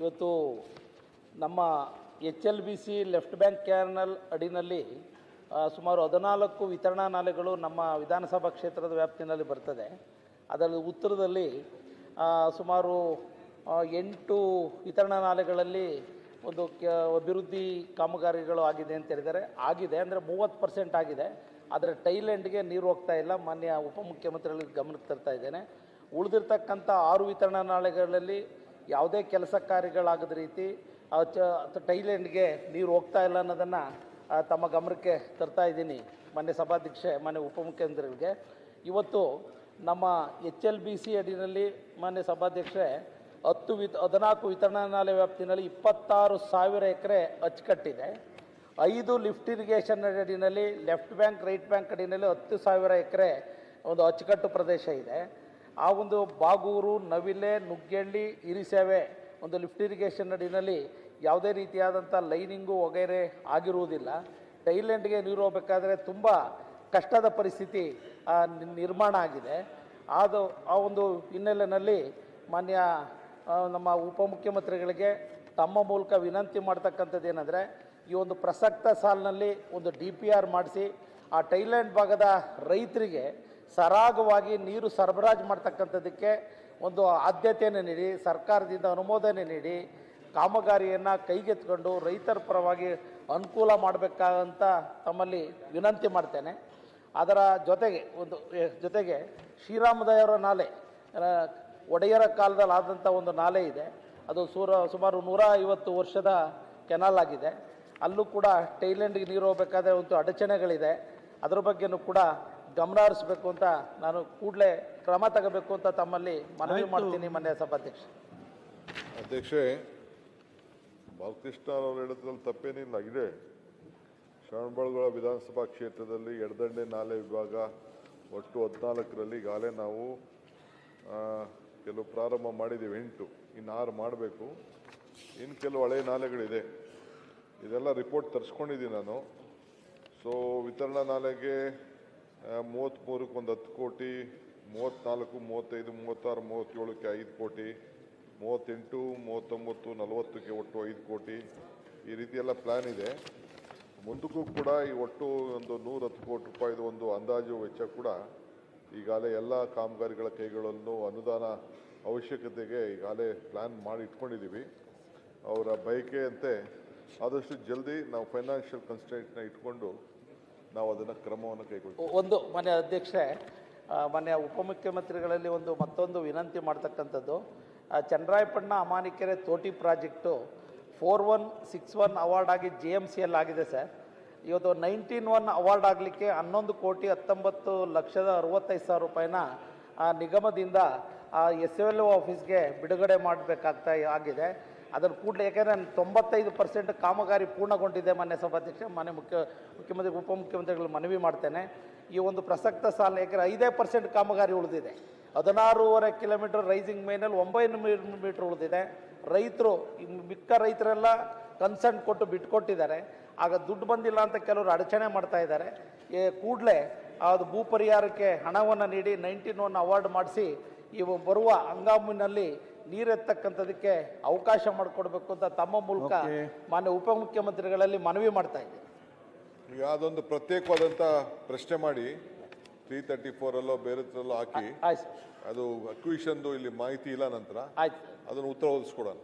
ಇವತ್ತು ನಮ್ಮ H L B C left bank canal ಅಡಿನಲ್ಲಿ ಸುಮಾರು ಹದಿನಾಲ್ಕು ವಿತರಣಾ ನಾಲೆಗಳು ನಮ್ಮ ವಿಧಾನಸಭಾ ಕ್ಷೇತ್ರದ ವ್ಯಾಪ್ತಿನಲ್ಲಿ ಬರ್ತದೆ. ಅದರಲ್ಲಿ ಉತ್ತರದಲ್ಲಿ ಸುಮಾರು ಎಂಟು ವಿತರಣಾ ನಾಲೆಗಳಲ್ಲಿ ಒಂದು ಅಭಿವೃದ್ಧಿ ಕಾಮಗಾರಿಗಳು ಆಗಿದೆ ಅಂತ ಹೇಳಿದ್ದಾರೆ. ಆಗಿದೆ ಅಂದರೆ ಮೂವತ್ತು ಪರ್ಸೆಂಟ್ ಆಗಿದೆ. ಆದರೆ ಟೈಲೆಂಡ್ಗೆ ನೀರು ಹೋಗ್ತಾ ಇಲ್ಲ. ಮಾನ್ಯ ಉಪಮುಖ್ಯಮಂತ್ರಿಗಳಿಗೆ ಗಮನಕ್ಕೆ ತರ್ತಾ ಇದ್ದೇನೆ. ಉಳಿದಿರ್ತಕ್ಕಂಥ ಆರು ವಿತರಣಾ ನಾಲೆಗಳಲ್ಲಿ ಯಾವುದೇ ಕೆಲಸ ಕಾರ್ಯಗಳಾಗದ ರೀತಿ ಟೈಲೆಂಡ್ಗೆ ನೀರು ಹೋಗ್ತಾ ಇಲ್ಲ ಅನ್ನೋದನ್ನು ತಮ್ಮ ಗಮನಕ್ಕೆ ತರ್ತಾ ಇದ್ದೀನಿ ಮಾನ್ಯ ಸಭಾಧ್ಯಕ್ಷೆ, ಮಾನ್ಯ ಉಪಮುಖ್ಯಮಂತ್ರಿಗಳಿಗೆ. ಇವತ್ತು ನಮ್ಮ ಎಚ್ ಎಲ್ ಬಿ ಸಿ ಅಡಿನಲ್ಲಿ ಮಾನ್ಯ ಸಭಾಧ್ಯಕ್ಷೆ ಹತ್ತು ವಿತ್, ಹದಿನಾಲ್ಕು ವಿತರಣಾ ನಾಲೆ ವ್ಯಾಪ್ತಿನಲ್ಲಿ ಇಪ್ಪತ್ತಾರು ಸಾವಿರ ಎಕರೆ ಅಚ್ಚುಕಟ್ಟಿದೆ. ಐದು ಲಿಫ್ಟ್ ಇರಿಗೇಷನ್ ಅಡಿನಲ್ಲಿ, ಲೆಫ್ಟ್ ಬ್ಯಾಂಕ್, ರೈಟ್ ಬ್ಯಾಂಕ್ ಅಡಿನಲ್ಲಿ ಹತ್ತು ಸಾವಿರ ಎಕರೆ ಒಂದು ಅಚ್ಚುಕಟ್ಟು ಪ್ರದೇಶ ಇದೆ. ಆ ಒಂದು ಬಾಗೂರು, ನವಿಲೆ, ನುಗ್ಗೆಳ್ಳಿ, ಇರಿಸೇವೆ ಒಂದು ಲಿಫ್ಟ್ ಇರಿಗೇಷನ್ ಅಡಿನಲ್ಲಿ ಯಾವುದೇ ರೀತಿಯಾದಂಥ ಲೈನಿಂಗು ವಗೈರೆ ಆಗಿರುವುದಿಲ್ಲ. ಟೈಲೆಂಡ್ಗೆ ನೀರು ಹೋಗಬೇಕಾದ್ರೆ ತುಂಬ ಕಷ್ಟದ ಪರಿಸ್ಥಿತಿ ನಿರ್ಮಾಣ ಆಗಿದೆ. ಅದು ಆ ಒಂದು ಹಿನ್ನೆಲೆಯಲ್ಲಿ ಮಾನ್ಯ ನಮ್ಮ ಉಪಮುಖ್ಯಮಂತ್ರಿಗಳಿಗೆ ತಮ್ಮ ಮೂಲಕ ವಿನಂತಿ ಮಾಡ್ತಕ್ಕಂಥದ್ದು ಏನಂದರೆ, ಈ ಒಂದು ಪ್ರಸಕ್ತ ಸಾಲಿನಲ್ಲಿ ಒಂದು ಡಿ ಪಿ ಆರ್ ಮಾಡಿಸಿ, ಆ ಟೈಲ್ಯಾಂಡ್ ಭಾಗದ ರೈತರಿಗೆ ಸರಾಗವಾಗಿ ನೀರು ಸರಬರಾಜು ಮಾಡ್ತಕ್ಕಂಥದ್ದಕ್ಕೆ ಒಂದು ಆದ್ಯತೆಯನ್ನು ನೀಡಿ, ಸರ್ಕಾರದಿಂದ ಅನುಮೋದನೆ ನೀಡಿ, ಕಾಮಗಾರಿಯನ್ನು ಕೈಗೆತ್ಕೊಂಡು ರೈತರ ಪರವಾಗಿ ಅನುಕೂಲ ಮಾಡಬೇಕಾದಂತ ತಮ್ಮಲ್ಲಿ ವಿನಂತಿ ಮಾಡ್ತೇನೆ. ಅದರ ಜೊತೆಗೆ ಒಂದು ಜೊತೆಗೆ ಶ್ರೀರಾಮದಯವರ ನಾಲೆ ಒಡೆಯರ ಕಾಲದಲ್ಲಿ ಆದಂಥ ಒಂದು ನಾಲೆ ಇದೆ. ಅದು ಸೂರ, ಸುಮಾರು ನೂರ ಐವತ್ತು ವರ್ಷದ ಕೆನಾಲ್ ಆಗಿದೆ. ಅಲ್ಲೂ ಕೂಡ ಟೈಲೆಂಡ್ಗೆ ನೀರು ಹೋಗಬೇಕಾದ್ರೆ ಒಂದು ಅಡಚಣೆಗಳಿದೆ. ಅದರ ಬಗ್ಗೆನೂ ಕೂಡ ಗಮನ ಹರಿಸ್ಬೇಕು ಅಂತ ನಾನು ಕೂಡಲೇ ಕ್ರಮ ತಗೋಬೇಕು ಅಂತ ತಮ್ಮಲ್ಲಿ ಮನವಿ ಮಾಡ್ತೀನಿ ಮನೆಯ ಸಭಾಧ್ಯಕ್ಷ. ಅಧ್ಯಕ್ಷೆ ಬಾಲಕೃಷ್ಣ ಅವರು ಹೇಳಿದ್ರಲ್ಲಿ ತಪ್ಪೇನಿಲ್ಲ. ಇದೆ. ಶ್ರವಣಬೆಳಗೊಳ ವಿಧಾನಸಭಾ ಕ್ಷೇತ್ರದಲ್ಲಿ ಎಡದಂಡೆ ನಾಲೆ ವಿಭಾಗ ಒಟ್ಟು ಹದಿನಾಲ್ಕರಲ್ಲಿ ಈಗಾಗಲೇ ನಾವು ಕೆಲವು ಪ್ರಾರಂಭ ಮಾಡಿದ್ದೀವಿ ಎಂಟು ಇನ್ನು ಆರು ಮಾಡಬೇಕು. ಇನ್ನು ಕೆಲವು ಹಳೆ ನಾಲೆಗಳಿದೆ. ಇದೆಲ್ಲ ರಿಪೋರ್ಟ್ ತರಿಸ್ಕೊಂಡಿದ್ದೀನಿ ನಾನು. ಸೊ ವಿತರಣಾ ನಾಲೆಗೆ ಮೂವತ್ತ್ಮೂರಕ್ಕೆ ಒಂದು ಹತ್ತು ಕೋಟಿ ಮೂವತ್ತ್ನಾಲ್ಕು ಮೂವತ್ತೈದು, ಮೂವತ್ತಾರು, ಮೂವತ್ತೇಳಕ್ಕೆ ಐದು ಕೋಟಿ, ಮೂವತ್ತೆಂಟು, ಮೂವತ್ತೊಂಬತ್ತು, ನಲವತ್ತಕ್ಕೆ ಒಟ್ಟು ಐದು ಕೋಟಿ. ಈ ರೀತಿಯೆಲ್ಲ ಪ್ಲ್ಯಾನ್ ಇದೆ. ಮುಂದಕ್ಕೂ ಕೂಡ ಈ ಒಟ್ಟು ಒಂದು ನೂರ ಹತ್ತು ಕೋಟಿ ರೂಪಾಯಿದು ಒಂದು ಅಂದಾಜು ವೆಚ್ಚ ಕೂಡ ಈಗಾಗಲೇ ಎಲ್ಲ ಕಾಮಗಾರಿಗಳ ಕೈಗಳನ್ನು ಅನುದಾನ ಅವಶ್ಯಕತೆಗೆ ಈಗಾಗಲೇ ಪ್ಲ್ಯಾನ್ ಮಾಡಿ ಇಟ್ಕೊಂಡಿದ್ದೀವಿ. ಅವರ ಬಯಕೆಯಂತೆ ಆದಷ್ಟು ಜಲ್ದಿ ನಾವು ಫೈನಾನ್ಷಿಯಲ್ ಕನ್ಸ್ಟೆಂಟ್ನ ಇಟ್ಕೊಂಡು ನಾವು ಅದನ್ನು ಕ್ರಮವನ್ನು ಕೈಗೊಳ್ತೀವಿ. ಒಂದು ಮನೆ ಅಧ್ಯಕ್ಷೆ ಮನೆಯ ಉಪಮುಖ್ಯಮಂತ್ರಿಗಳಲ್ಲಿ ಒಂದು ಮತ್ತೊಂದು ವಿನಂತಿ ಮಾಡ್ತಕ್ಕಂಥದ್ದು ಚಂದ್ರಾಯಪಣ್ಣ ಅಮಾನಿಕೆರೆ ತೋಟಿ project four one six one award ಆಗಿ ಜಿ ಎಂ ಸಿ ಎಲ್ ಆಗಿದೆ ಸರ್. ಇವತ್ತು ನೈನ್ಟೀನ್ ಒನ್ ಅವಾರ್ಡ್ ಆಗಲಿಕ್ಕೆ ಹನ್ನೊಂದು ಕೋಟಿ ಹತ್ತೊಂಬತ್ತು ಲಕ್ಷದ ಅರವತ್ತೈದು ಸಾವಿರ ರೂಪಾಯಿನ, ಆ, ನಿಗಮದಿಂದ, ಆ, ಎಸ್ ಎಲ್ ಒ ಆಫೀಸ್ಗೆ ಬಿಡುಗಡೆ ಮಾಡಬೇಕಾಗ್ತಾ ಆಗಿದೆ. ಅದನ್ನು ಕೂಡಲೇ, ಯಾಕೆಂದರೆ ತೊಂಬತ್ತೈದು ಪರ್ಸೆಂಟ್ ಕಾಮಗಾರಿ ಪೂರ್ಣಗೊಂಡಿದೆ ಮಾನ್ಯ ಸಭಾಧ್ಯಕ್ಷ ಮಾನ್ಯ ಮುಖ್ಯ, ಮುಖ್ಯಮಂತ್ರಿ, ಉಪಮುಖ್ಯಮಂತ್ರಿಗಳು ಮನವಿ ಮಾಡ್ತೇನೆ. ಈ ಒಂದು ಪ್ರಸಕ್ತ ಸಾಲ, ಯಾಕೆಂದರೆ ಐದೇ ಪರ್ಸೆಂಟ್ ಕಾಮಗಾರಿ ಉಳಿದಿದೆ. ಹದಿನಾರೂವರೆ ಕಿಲೋಮೀಟರ್ ರೈಸಿಂಗ್ ಮೇನಲ್ಲಿ ಒಂಬೈನೂರು ಮೀಟರ್ ಉಳಿದಿದೆ. ರೈತರು ಮಿಕ್ಕ ರೈತರೆಲ್ಲ ಕನ್ಸರ್ನ್ ಕೊಟ್ಟು ಬಿಟ್ಕೊಟ್ಟಿದ್ದಾರೆ. ಆಗ ದುಡ್ಡು ಬಂದಿಲ್ಲ ಅಂತ ಕೆಲವರು ಅಡಚಣೆ ಮಾಡ್ತಾ ಇದ್ದಾರೆ. ಕೂಡಲೇ ಅದು ಭೂ ಪರಿಹಾರಕ್ಕೆ ಹಣವನ್ನು ನೀಡಿ ನೈನ್ಟೀನ್ ಒನ್ ಅವಾರ್ಡ್ ಮಾಡಿಸಿ ಇವು ಬರುವ ಹಂಗಾಮಿನಲ್ಲಿ ನೀರೆತ್ತಕ್ಕಂಥದಕ್ಕೆ ಅವಕಾಶ ಮಾಡಿಕೊಡ್ಬೇಕು ಅಂತ ತಮ್ಮ ಮೂಲಕ ಮಾನ್ಯ ಉಪಮುಖ್ಯಮಂತ್ರಿಗಳಲ್ಲಿ ಮನವಿ ಮಾಡ್ತಾ ಇದ್ದೀನಿ ಯಾವುದೊಂದು ಅದೊಂದು ಪ್ರತ್ಯೇಕವಾದಂಥ ಪ್ರಶ್ನೆ ಮಾಡಿ ತ್ರೀ ತರ್ಟಿ ಫೋರಲ್ಲೋ ಬೇರೆ ಹಾಕಿ. ಆಯ್ತು. ಅದು ಅಕ್ವಿಷನ್ದು ಇಲ್ಲಿ ಮಾಹಿತಿ ಇಲ್ಲ ನಂತರ ಆಯ್ತು. ಅದನ್ನು ಉತ್ತರ ಒದಗಿಸ್ಕೊಡೋಣ